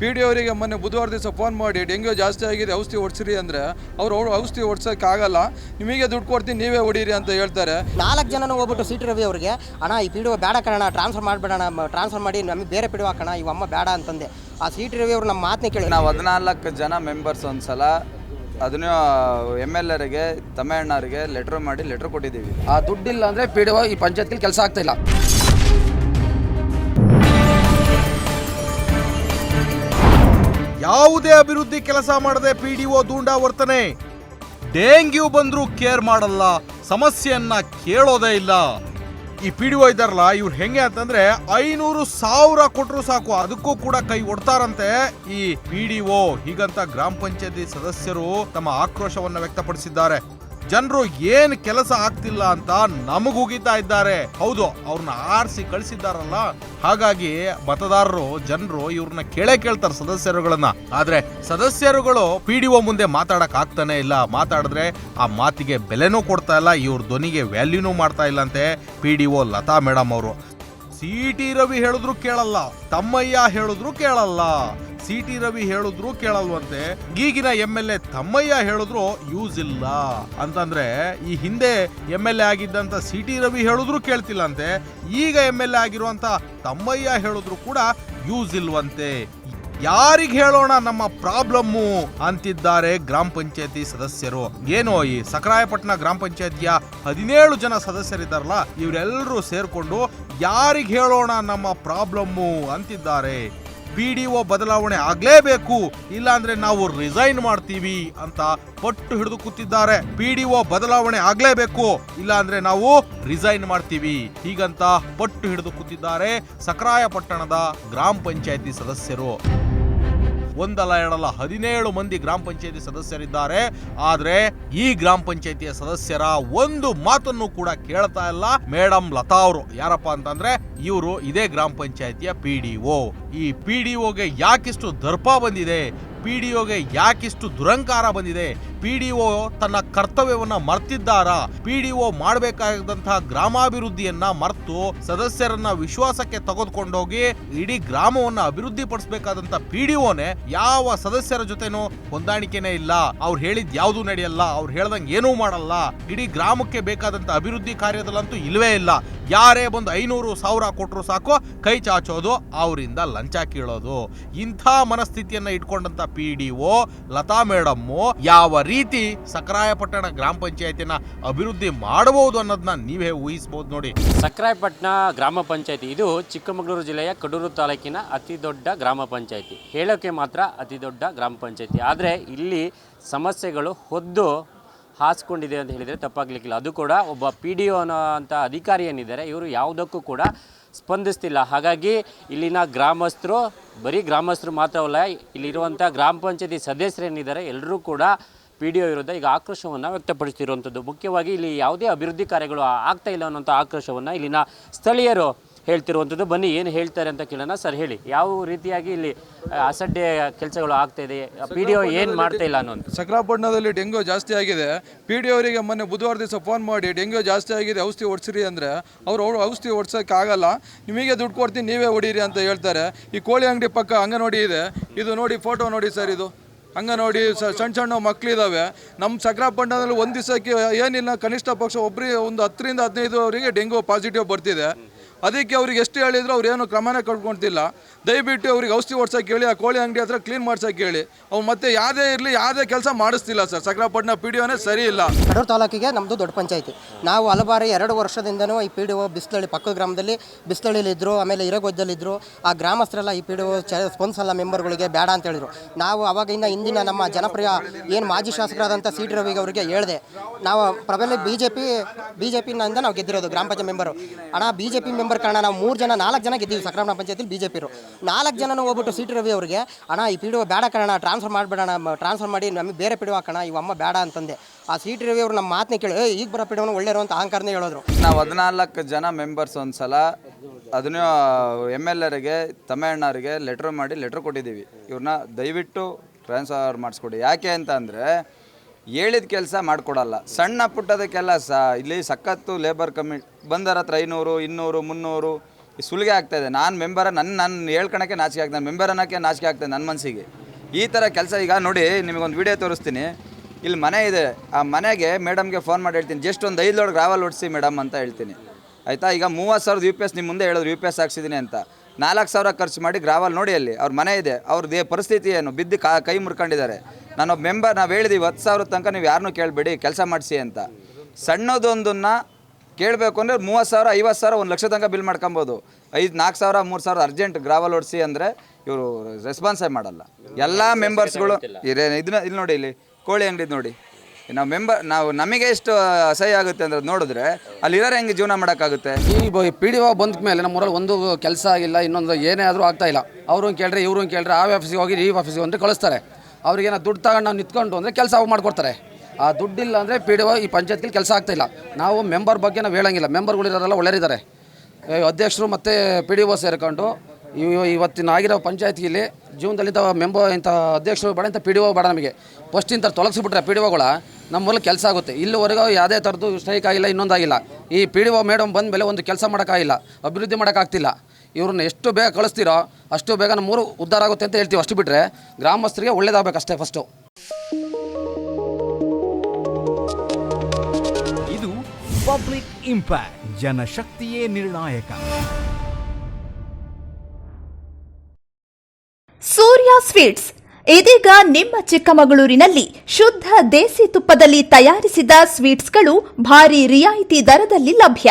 P D ಅವರಿಗೆ ಮೊನ್ನೆ ಬುಧವಾರ ದಿವಸ ಫೋನ್ ಮಾಡಿ ಡೆಂಗ್ಯೂ ಜಾಸ್ತಿ ಆಗಿದೆ ಔಷಧಿ ಹೊಡ್ಸಿರಿ ಅಂದರೆ ಅವ್ರು ಅವ್ರು ಔಷಧಿ ಹೊಡ್ಸೋಕ್ಕಾಗಲ್ಲ ನಿಮಗೆ ದುಡ್ಡು ಕೊಡ್ತೀನಿ ನೀವೇ ಹೊಡೀರಿ ಅಂತ ಹೇಳ್ತಾರೆ. ನಾಲ್ಕು ಜನನೂ ಹೋಗ್ಬಿಟ್ಟು ಸಿಟಿ ರವಿ ಅವರಿಗೆ ಅಣ್ಣ ಈ ಪಿ ಡಿ ಒ ಬೇಡ ಕಣ ಟ್ರಾನ್ಸ್ಫರ್ ಮಾಡಿಬಿಡೋಣ ಟ್ರಾನ್ಸ್ಫರ್ ಮಾಡಿ ನಮಗೆ ಬೇರೆ ಪಿ ಡಿ ಹಾಕೋಣ ಇವ ಅಮ್ಮ ಬೇಡ ಅಂತಂದೆ. ಆ ಸಿಟಿ ರವಿ ಅವರು ನಮ್ಮ ಮಾತನ್ನೇ ಕೇಳಿ ನಾವು ಹದಿನಾಲ್ಕು ಜನ ಮೆಂಬರ್ಸ್ ಒಂದ್ಸಲ ಅದನ್ನ ಎಂ ಎಲ್ ಎರಿಗೆ ತಮ್ಮಣ್ಣವ್ರಿಗೆ ಲೆಟ್ರ್ ಮಾಡಿ ಲೆಟ್ರ್ ಕೊಟ್ಟಿದ್ದೀವಿ. ಆ ದುಡ್ಡಿಲ್ಲ ಅಂದರೆ ಪಿ ಡಿ ಒ ಈ ಪಂಚಾಯತ್ಗೆ ಕೆಲಸ ಆಗ್ತಾ ಯಾವುದೇ ಅಭಿವೃದ್ಧಿ ಕೆಲಸ ಮಾಡದೆ ಪಿ ಡಿ ಒ ವರ್ತನೆ. ಡೆಂಗ್ಯೂ ಬಂದರೂ ಕೇರ್ ಮಾಡಲ್ಲ, ಸಮಸ್ಯೆಯನ್ನ ಕೇಳೋದೇ ಇಲ್ಲ. ಈ ಪಿ ಡಿ ಒ ಇದ್ದಾರಲ್ಲ, ಇವ್ರು ಹೆಂಗೆ ಅಂತಂದ್ರೆ ಐನೂರು ಸಾವಿರ ಕೊಟ್ಟರು ಸಾಕು, ಅದಕ್ಕೂ ಕೂಡ ಕೈ ಒಡ್ತಾರಂತೆ ಈ ಪಿ ಡಿ ಒ. ಹೀಗಂತ ಗ್ರಾಮ ಪಂಚಾಯತಿ ಸದಸ್ಯರು ತಮ್ಮ ಆಕ್ರೋಶವನ್ನ ವ್ಯಕ್ತಪಡಿಸಿದ್ದಾರೆ. ಜನರು ಏನ್ ಕೆಲಸ ಆಗ್ತಿಲ್ಲ ಅಂತ ನಮಗುಗಿತಾ ಇದ್ದಾರೆ. ಹೌದು ಅವ್ರನ್ನ ಆರಿಸಿ ಕಳಿಸಿದ್ದಾರಲ್ಲ. ಹಾಗಾಗಿ ಮತದಾರರು, ಜನರು ಇವ್ರನ್ನ ಕೇಳೇ ಕೇಳ್ತಾರೆ ಸದಸ್ಯರುಗಳನ್ನ. ಆದ್ರೆ ಸದಸ್ಯರುಗಳು ಪಿ ಡಿ ಒ ಮುಂದೆ ಮಾತಾಡಕ್ ಆಗ್ತಾನೆ ಇಲ್ಲ. ಮಾತಾಡಿದ್ರೆ ಆ ಮಾತಿಗೆ ಬೆಲೆನೂ ಕೊಡ್ತಾ ಇಲ್ಲ, ಇವ್ರ ಧ್ವನಿಗೆ ವ್ಯಾಲ್ಯೂನೂ ಮಾಡ್ತಾ ಇಲ್ಲ ಅಂತೆ P D O Latha madam ಅವರು. ಸಿ ಟಿ ರವಿ ಹೇಳಿದ್ರು ಕೇಳಲ್ಲ, ತಮ್ಮಯ್ಯ ಹೇಳಿದ್ರು ಕೇಳಲ್ಲ. ಸಿ ಟಿ ರವಿ ಹೇಳಿದ್ರು ಕೇಳಲ್ವಂತೆ. ಈಗಿನ ಎಂ ಎಲ್ ಎ ತಮ್ಮಯ್ಯ ಹೇಳಿದ್ರು ಯೂಸ್ ಇಲ್ಲ. ಅಂತಂದ್ರೆ ಈ ಹಿಂದೆ ಎಂ ಎಲ್ ಎ ಆಗಿದ್ದಂತ ಸಿ ಟಿ ರವಿ ಹೇಳಿದ್ರು ಕೇಳ್ತಿಲ್ಲಂತೆ. ಈಗ ಎಂ ಎಲ್ ಎ ಆಗಿರುವಂತ ತಮ್ಮಯ್ಯ ಹೇಳಿದ್ರು ಕೂಡ ಯೂಸ್ ಇಲ್ವಂತೆ. ಯಾರಿಗೆ ಹೇಳೋಣ ನಮ್ಮ ಪ್ರಾಬ್ಲಮ್ಮು? ಅಂತಿದ್ದಾರೆ ಗ್ರಾಮ ಪಂಚಾಯತಿ ಸದಸ್ಯರು. ಏನೋ ಈ ಸಕರಾಯಪಟ್ಟಣ ಗ್ರಾಮ ಪಂಚಾಯತಿಯ ಹದಿನೇಳು ಜನ ಸದಸ್ಯರಿದ್ದಾರಲ್ಲ ಇವರೆಲ್ಲರೂ ಸೇರ್ಕೊಂಡು ಯಾರಿಗೆ ಹೇಳೋಣ ನಮ್ಮ ಪ್ರಾಬ್ಲಮ್ಮು? ಅಂತಿದ್ದಾರೆ. ಪಿ ಡಿ ಒ ಬದಲಾವಣೆ ಆಗ್ಲೇಬೇಕು, ಇಲ್ಲಾಂದ್ರೆ ನಾವು ರಿಸೈನ್ ಮಾಡ್ತೀವಿ ಅಂತ ಪಟ್ಟು ಹಿಡಿದು ಕೂತಿದ್ದಾರೆ. ಪಿ ಡಿ ಒ ಬದಲಾವಣೆ ಆಗ್ಲೇಬೇಕು, ಇಲ್ಲಾಂದ್ರೆ ನಾವು ರಿಸೈನ್ ಮಾಡ್ತೀವಿ ಹೀಗಂತ ಪಟ್ಟು ಹಿಡಿದು ಕೂತಿದ್ದಾರೆ ಸಕರಾಯ ಪಟ್ಟಣದ ಗ್ರಾಮ ಪಂಚಾಯತಿ ಸದಸ್ಯರು. ಒಂದಲ್ಲ, ಎರಡಲ್ಲ ಹದಿನೇಳು ಮಂದಿ ಗ್ರಾಮ ಪಂಚಾಯತಿ ಸದಸ್ಯರಿದ್ದಾರೆ. ಆದರೆ ಈ ಗ್ರಾಮ ಪಂಚಾಯತಿಯ ಸದಸ್ಯರ ಒಂದು ಮಾತನ್ನು ಕೂಡ ಕೇಳ್ತಾ ಇಲ್ಲ. ಮೇಡಮ್ ಲತಾ ಅವರು. ಯಾರಪ್ಪ ಅಂತಂದ್ರೆ ಇವರು ಇದೇ ಗ್ರಾಮ ಪಂಚಾಯತಿಯ ಪಿ ಈ ಪಿ ಡಿ ಯಾಕಿಷ್ಟು ದರ್ಪ ಬಂದಿದೆ? ಪಿ ಡಿ ಒಗೆ ಯಾಕಿಷ್ಟು ದುರಂಕಾರ ಬಂದಿದೆ? ಪಿ ಡಿ ಒ ತನ್ನ ಕರ್ತವ್ಯವನ್ನ ಮರ್ತಿದ್ದಾರಾ? ಪಿ ಡಿ ಒ ಮಾಡಬೇಕಾದಂತಹ ಗ್ರಾಮಾಭಿವೃದ್ಧಿಯನ್ನ ಮರ್ತು ಸದಸ್ಯರನ್ನ ವಿಶ್ವಾಸಕ್ಕೆ ತೆಗೆದುಕೊಂಡೋಗಿ ಇಡೀ ಗ್ರಾಮವನ್ನ ಅಭಿವೃದ್ಧಿ ಪಡಿಸಬೇಕಾದಂತ ಪಿ ಡಿ ಒನೇ ಯಾವ ಸದಸ್ಯರ ಜೊತೆನೂ ಹೊಂದಾಣಿಕೆನೇ ಇಲ್ಲ. ಅವ್ರು ಹೇಳಿದ್ ಯಾವುದು ನಡೆಯಲ್ಲ, ಅವ್ರು ಹೇಳ್ದಂಗೆ ಏನೂ ಮಾಡಲ್ಲ. ಇಡೀ ಗ್ರಾಮಕ್ಕೆ ಬೇಕಾದಂತ ಅಭಿವೃದ್ಧಿ ಕಾರ್ಯದಲ್ಲಂತೂ ಇಲ್ವೇ ಇಲ್ಲ. ಯಾರೇ ಬಂದು ಐನೂರು ಸಾವಿರ ಕೊಟ್ಟರು ಸಾಕು, ಕೈ ಚಾಚೋದು, ಅವರಿಂದ ಲಂಚ ಕೀಳೋದು. ಇಂಥ ಮನಸ್ಥಿತಿಯನ್ನು ಇಟ್ಕೊಂಡಂತ P D O Latha madam, ಯಾವ ರೀತಿ ಸಕರಾಯಪಟ್ಟಣ ಗ್ರಾಮ ಪಂಚಾಯತಿನ ಅಭಿವೃದ್ಧಿ ಮಾಡಬಹುದು ಅನ್ನೋದನ್ನ ನೀವೇ ಊಹಿಸಬಹುದು ನೋಡಿ. ಸಕ್ರಾಯಪಟ್ಟಣ ಗ್ರಾಮ ಪಂಚಾಯತಿ, ಇದು ಚಿಕ್ಕಮಗಳೂರು ಜಿಲ್ಲೆಯ ಕಡೂರು ತಾಲೂಕಿನ ಅತಿ ದೊಡ್ಡ ಗ್ರಾಮ ಪಂಚಾಯತಿ. ಹೇಳೋಕೆ ಮಾತ್ರ ಅತಿ ದೊಡ್ಡ ಗ್ರಾಮ ಪಂಚಾಯತಿ. ಆದರೆ ಇಲ್ಲಿ ಸಮಸ್ಯೆಗಳು ಹೊದ್ದು ಹಾಸ್ಕೊಂಡಿದೆ ಅಂತ ಹೇಳಿದರೆ ತಪ್ಪಾಗಲಿಕ್ಕಿಲ್ಲ. ಅದು ಕೂಡ ಒಬ್ಬ ಪಿ ಡಿ ಒ ಅನ್ನೋ ಅಂಥ ಅಧಿಕಾರಿ ಏನಿದ್ದಾರೆ, ಇವರು ಯಾವುದಕ್ಕೂ ಕೂಡ ಸ್ಪಂದಿಸ್ತಿಲ್ಲ. ಹಾಗಾಗಿ ಇಲ್ಲಿನ ಗ್ರಾಮಸ್ಥರು, ಬರೀ ಗ್ರಾಮಸ್ಥರು ಮಾತ್ರವಲ್ಲ ಇಲ್ಲಿರುವಂಥ ಗ್ರಾಮ ಪಂಚಾಯತಿ ಸದಸ್ಯರೇನಿದ್ದಾರೆ ಎಲ್ಲರೂ ಕೂಡ ಪಿ ಡಿ ಒ ವಿರುದ್ಧ ಈಗ ಆಕ್ರೋಶವನ್ನು ವ್ಯಕ್ತಪಡಿಸ್ತಿರುವಂಥದ್ದು ಮುಖ್ಯವಾಗಿ ಇಲ್ಲಿ ಯಾವುದೇ ಅಭಿವೃದ್ಧಿ ಕಾರ್ಯಗಳು ಆಗ್ತಾ ಇಲ್ಲ ಅನ್ನೋಂಥ ಆಕ್ರೋಶವನ್ನು ಇಲ್ಲಿನ ಸ್ಥಳೀಯರು ಹೇಳ್ತಿರುವಂಥದ್ದು. ಬನ್ನಿ ಏನು ಹೇಳ್ತಾರೆ ಅಂತ ಕೇಳೋಣ. ಸರ್ ಹೇಳಿ. ಯಾವ ರೀತಿಯಾಗಿ ಇಲ್ಲಿ ಅಸಡ್ಡೆ ಕೆಲಸಗಳು ಆಗ್ತಾ ಇದೆ? ಪಿ ಡಿ ಒ ಏನು ಮಾಡ್ತಾ ಇಲ್ಲ ಅನ್ನೋದು? ಸಕರಾಪಟ್ಟಣದಲ್ಲಿ ಡೆಂಗ್ಯೂ ಜಾಸ್ತಿ ಆಗಿದೆ. ಪಿ ಡಿ ಅವರಿಗೆ ಮೊನ್ನೆ ಬುಧವಾರ ದಿವಸ ಫೋನ್ ಮಾಡಿ ಡೆಂಗ್ಯೂ ಜಾಸ್ತಿ ಆಗಿದೆ ಔಷಧಿ ಹೊಡ್ಸಿರಿ ಅಂದರೆ ಅವರು ಅವ್ರು ಔಷಧಿ ಹೊಡ್ಸೋಕ್ಕಾಗಲ್ಲ ನಿಮಗೆ ದುಡ್ಡು ಕೊಡ್ತೀನಿ ನೀವೇ ಹೊಡೀರಿ ಅಂತ ಹೇಳ್ತಾರೆ. ಈ ಕೋಳಿ ಅಂಗಡಿ ಪಕ್ಕ ಅಂಗನವಾಡಿ ಇದೆ. ಇದು ನೋಡಿ ಫೋಟೋ ನೋಡಿ ಸರ್ ಇದು. ಅಂಗನವಾಡಿ ನೋಡಿ ಸಣ್ಣ ಸಣ್ಣ ಮಕ್ಕಳಿದ್ದಾವೆ ನಮ್ಮ ಸಕರಾಪಟ್ಟಣದಲ್ಲಿ ಒಂದು ದಿವಸಕ್ಕೆ ಏನಿಲ್ಲ ಕನಿಷ್ಠ ಪಕ್ಷ ಒಬ್ಬರಿಗೆ ಒಂದು ಹತ್ತರಿಂದ ಹದಿನೈದು ಅವರಿಗೆ ಡೆಂಗ್ಯೂ ಪಾಸಿಟಿವ್ ಬರ್ತಿದೆ. ಅದಕ್ಕೆ ಅವ್ರಿಗೆ ಎಷ್ಟು ಹೇಳಿದ್ರು ಅವ್ರು ಏನು ಕ್ರಮನೇ ಕಟ್ಕೊಳ್ತಿಲ್ಲ ದಯವಿಟ್ಟು ಅವ್ರಿಗೆ ಔಷಧಿ ಓಡ್ಸೋಕೆ ಹೇಳಿ, ಆ ಕೋಳಿ ಅಂಗಡಿ ಹತ್ರ ಕ್ಲೀನ್ ಮಾಡ್ಸೋಕೆ ಹೇಳಿ. ಅವ್ರು ಮತ್ತೆ ಯಾವುದೇ ಇರಲಿ, ಯಾವುದೇ ಕೆಲಸ ಮಾಡಿಸ್ತಿಲ್ಲ ಸರ್. ಸಕ್ರಾಪಟ್ಟಣ ಪಿ ಡಿ ಒನೇ ಸರಿ ಇಲ್ಲ. ಕಡೂರು ತಾಲೂಕಿಗೆ ನಮ್ಮದು ದೊಡ್ಡ ಪಂಚಾಯಿತಿ. ನಾವು ಹಲವಾರು ಎರಡು ವರ್ಷದಿಂದನೂ ಈ ಪಿ ಡಿ ಒ ಬಿಸ್ಲಳ್ಳಿ ಪಕ್ಕದ ಗ್ರಾಮದಲ್ಲಿ ಬಿಸ್ಲಳ್ಳಿಲಿದ್ದರು ಆಮೇಲೆ ಇರಗೊಜ್ಜಲ್ಲಿದ್ದರು ಆ ಗ್ರಾಮಸ್ಥರೆಲ್ಲ ಈ ಪಿ ಡಿ ಒ ಚ ಸ್ಪಂದಿಸಲ್ಲ ಮೆಂಬರ್ಗಳಿಗೆ ಬೇಡ ಅಂತ ಹೇಳಿದರು. ನಾವು ಅವಾಗಿಂದ ಇಂದಿನ ನಮ್ಮ ಜನಪ್ರಿಯ ಏನು ಮಾಜಿ ಶಾಸಕರಾದಂಥ ಸಿ ಟಿ ರವಿಗೆ ಅವರಿಗೆ ಹೇಳಿದೆ. ನಾವು ಪ್ರಬಲ B J P B J ಪಿನಿಂದ ನಾವು ಗೆದ್ದಿರೋದು ಗ್ರಾಮ ಪಂಚಾಯತ್ ಮೆಂಬರು. ಅಣ್ಣ ಬಿ ಜೆ ಪಿ ಮೆಂಬರ್ ಕಾರಣ ನಾವು ಮೂರು ಜನ ನಾಲ್ಕು ಜನ ಗೆದ್ದೀವಿ ಸಕ್ರಮಣ ಪಂಚಾಯತಿಲಿ ಬಿ ಜೆ ಪಿರು ನಾಲ್ಕು ಜನನ ಹೋಗ್ಬಿಟ್ಟು ಸೀಟ್ ರವಿ ಅವರಿಗೆ ಅಣ್ಣ ಈ ಪಿ ಬೇಡ ಕಣ ಟ್ರಾನ್ಸ್ಫರ್ ಮಾಡಿಬಿಡೋಣ ಟ್ರಾನ್ಸ್ಫರ್ ಮಾಡಿ ನಮಗೆ ಬೇರೆ ಪಿ ಡಿ ಒ ಹಾಕೋಣ ಇವ ಅಮ್ಮ ಬೇಡ ಅಂತಂದೆ. ಆ ಸೀಟ್ ರವಿ ಅವರು ನಮ್ಮ ಮಾತನ್ನ ಕೇಳಿ "ಏ, ಈಗ ಬರೋ ಪಿ ಒಳ್ಳೆಯರು ಅಂತ ಅಹಂಕಾರನೇ ಹೇಳಿದ್ರು. ನಾವು ಹದಿನಾಲ್ಕು ಜನ ಮೆಂಬರ್ಸ್ ಒಂದ್ಸಲ ಅದನ್ನ ಎಂ ಎಲ್ ಎರಿಗೆ ತಮ್ಮಣ್ಣವ್ರಿಗೆ ಲೆಟ್ರ್ ಮಾಡಿ ಲೆಟ್ರ್ ಕೊಟ್ಟಿದ್ದೀವಿ. ಇವ್ರನ್ನ ದಯವಿಟ್ಟು ಟ್ರಾನ್ಸ್ಫರ್ ಮಾಡಿಸ್ಕೊಡಿ. ಯಾಕೆ ಅಂತ ಅಂದರೆ ಹೇಳಿದ ಕೆಲಸ ಮಾಡಿಕೊಡಲ್ಲ. ಸಣ್ಣ ಪುಟ್ಟದಕ್ಕೆಲ್ಲ ಸ ಇಲ್ಲಿ ಸಖತ್ತು ಲೇಬರ್ ಕಮಿಟ್ ಬಂದರ ಹತ್ರ ಐನೂರು, ಇನ್ನೂರು, ಮುನ್ನೂರು ಸುಲಿಗೆ ಆಗ್ತಾ ಇದೆ. ನಾನು ಮೆಂಬರ ನನ್ನ ನನ್ನ ಹೇಳ್ಕೊಳಕ್ಕೆ ನಾಚಿಕೆ ಆಗ್ತದೆ ಮೆಂಬರ್ ಅನ್ನೋಕ್ಕೆ ನಾಚಿಕೆ ಆಗ್ತದೆ ನನ್ನ ಮನಸ್ಸಿಗೆ ಈ ಥರ ಕೆಲಸ ಈಗ ನೋಡಿ, ನಿಮಗೊಂದು ವಿಡಿಯೋ ತೋರಿಸ್ತೀನಿ. ಇಲ್ಲಿ ಮನೆ ಇದೆ. ಆ ಮನೆಗೆ ಮೇಡಮ್ಗೆ ಫೋನ್ ಮಾಡಿ ಹೇಳ್ತೀನಿ. ಜಸ್ಟ್ ಒಂದು ಐದು ಲೋಡ್ ಗ್ರಾವಲ್ ಹೊಡಿಸಿ ಮೇಡಮ್ ಅಂತ ಹೇಳ್ತೀನಿ. ಆಯಿತಾ? ಈಗ ಮೂವತ್ತು ಸಾವಿರದ ಯು ಪಿ ಎಸ್ ನಿಮ್ಮ ಮುಂದೆ ಹೇಳಿದ್ರು ಯು ಪಿ ಎಸ್ ಹಾಕ್ಸಿದ್ದೀನಿ ಅಂತ. ನಾಲ್ಕು ಸಾವಿರ ಖರ್ಚು ಮಾಡಿ ಗ್ರಾವಲ್ ನೋಡಿ ಅಲ್ಲಿ. ಅವ್ರ ಮನೆ ಇದೆ. ಅವ್ರದ್ದು ಪರಿಸ್ಥಿತಿ ಏನು? ಬಿದ್ದು ಕಾ, ಕೈ ಮುರ್ಕೊಂಡಿದ್ದಾರೆ. ನಾನೊಬ್ಬ ಮೆಂಬರ್ ನಾವು ಹೇಳಿದೀವಿ ಹತ್ತು ಸಾವಿರ ತನಕ ನೀವು ಯಾರನ್ನೂ ಕೇಳಬೇಡಿ ಕೆಲಸ ಮಾಡಿಸಿ ಅಂತ. ಸಣ್ಣದೊಂದನ್ನು ಕೇಳಬೇಕು ಅಂದರೆ ಮೂವತ್ತು ಸಾವಿರ ಐವತ್ತು ಸಾವಿರ ಒಂದು ಲಕ್ಷ ತನಕ ಬಿಲ್ ಮಾಡ್ಕೊಬೋದು. ಐದು ನಾಲ್ಕು ಸಾವಿರ ಮೂರು ಸಾವಿರ ಅರ್ಜೆಂಟ್ ಗ್ರಾವಲ್ ಓಡಿಸಿ ಅಂದರೆ ಇವರು ರೆಸ್ಪಾನ್ಸೇ ಮಾಡಲ್ಲ. ಎಲ್ಲ ಮೆಂಬರ್ಸ್ಗಳು ಇದನ್ನ ಇಲ್ಲಿ ನೋಡಿ ಇಲ್ಲಿ ಕೋಳಿ ಅಂಗಡಿ ನೋಡಿ. ನಾವು ಮೆಂಬರ್ ನಾವು ನಮಗೆ ಎಷ್ಟು ಅಸಹ್ಯ ಆಗುತ್ತೆ ಅಂದ್ರೆ ನೋಡಿದ್ರೆ ಅಲ್ಲಿರೋರು ಹೆಂಗೆ ಜೀವನ ಮಾಡೋಕ್ಕಾಗುತ್ತೆ? ಈ ಪಿ ಡಿ ಒ ಬಂದ ಮೇಲೆ ನಮ್ಮೂರಲ್ಲಿ ಒಂದು ಕೆಲಸ ಆಗಿಲ್ಲ ಇನ್ನೊಂದು ಏನೇ ಆದರೂ ಆಗ್ತಾ ಇಲ್ಲ. ಅವರು ಕೇಳ್ರೆ ಇವರು ಕೇಳ್ರೆ ಆ ಆಫೀಸಿಗೆ ಹೋಗಿ ಈ ಆಫೀಸಿಗೆ ಅಂತ ಕಳಿಸ್ತಾರೆ. ಅವ್ರಿಗೆ ನಾವು ದುಡ್ಡು ತಗೊಂಡು ನಾವು ನಿಂತ್ಕೊಂಡು ಅಂದರೆ ಕೆಲಸ ಮಾಡಿಕೊಡ್ತಾರೆ. ಆ ದುಡ್ಡಿಲ್ಲ ಅಂದರೆ ಪಿ ಡಿ ಒ ಈ ಪಂಚಾಯತ್ಗೆ ಕೆಲಸ ಆಗ್ತಾಯಿಲ್ಲ ನಾವು ಮೆಂಬರ್ ಬಗ್ಗೆ ನಾವು ಹೇಳಂಗಿಲ್ಲ. ಮೆಂಬರ್ಗಳಿರೋರೆಲ್ಲ ಒಳ್ಳೆಯರಿದ್ದಾರೆ. ಅಧ್ಯಕ್ಷರು ಮತ್ತು ಪಿ ಡಿ ಒ ಸೇರಿಕೊಂಡು ಇವ್- ಇವತ್ತಿನ ಆಗಿರೋ ಪಂಚಾಯತ್ಗಿಲ್ಲಿ ಜೀವನದಲ್ಲಿ ಇಂಥ ಮೆಂಬರ್ ಇಂಥ ಅಧ್ಯಕ್ಷರು ಬೇಡ ಇಂಥ ಪಿ ಡಿ ಒ ಬೇಡ ನಮಗೆ. ಫಸ್ಟ್ ಇಂಥ ತೊಲಗಿಸ್ಬಿಟ್ರೆ ಪಿ ಡಿ ಒಗಳ ನಮ್ಮಲ್ಲಿ ಕೆಲಸ ಆಗುತ್ತೆ. ಇಲ್ಲಿವರೆಗೂ ಯಾವುದೇ ಥರದ್ದು ಸ್ಟ್ರೈಕ್ ಆಗಿಲ್ಲ, ಇನ್ನೊಂದಾಗಿಲ್ಲ. ಈ ಪಿ ಡಿ ಒ ಮೇಡಮ್ ಬಂದ ಮೇಲೆ ಒಂದು ಕೆಲಸ ಮಾಡೋಕ್ಕಾಗಿಲ್ಲ, ಅಭಿವೃದ್ಧಿ ಮಾಡೋಕ್ಕಾಗ್ತಿಲ್ಲ. ಇವ್ರನ್ನ ಎಷ್ಟು ಬೇಗ ಕಳಿಸ್ತೀರೋ ಅಷ್ಟು ಬೇಗ ನಮ್ಮೂರು ಉದ್ಧಾರ ಆಗುತ್ತೆ ಅಂತ ಹೇಳ್ತೀವಿ ಅಷ್ಟು ಬಿಟ್ಟರೆ ಗ್ರಾಮಸ್ಥರಿಗೆ ಒಳ್ಳೇದಾಗಬೇಕು ಅಷ್ಟೇ ಫಸ್ಟು ಇದು ಪಬ್ಲಿಕ್ ಇಂಪ್ಯಾಕ್ಟ್ ಜನಶಕ್ತಿಯೇ ನಿರ್ಣಾಯಕ. ಸೂರ್ಯ ಸ್ವೀಟ್ಸ್. ಇದೀಗ ನಿಮ್ಮ ಚಿಕ್ಕಮಗಳೂರಿನಲ್ಲಿ ಶುದ್ಧ ದೇಸಿ ತುಪ್ಪದಲ್ಲಿ ತಯಾರಿಸಿದ ಸ್ವೀಟ್ಸ್ಗಳು ಭಾರಿ ರಿಯಾಯಿತಿ ದರದಲ್ಲಿ ಲಭ್ಯ.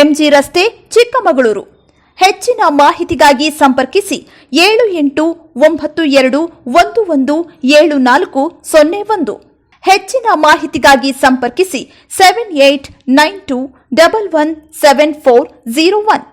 ಎಂಜಿ ರಸ್ತೆ ಚಿಕ್ಕಮಗಳೂರು. ಹೆಚ್ಚಿನ ಮಾಹಿತಿಗಾಗಿ ಸಂಪರ್ಕಿಸಿ ಏಳು ಎಂಟು ಒಂಬತ್ತು ಎರಡು ಒಂದು ಒಂದು ಏಳು ನಾಲ್ಕು ಸೊನ್ನೆ ಒಂದು. ಹೆಚ್ಚಿನ ಮಾಹಿತಿಗಾಗಿ ಸಂಪರ್ಕಿಸಿ seven eight nine two double one seven four zero one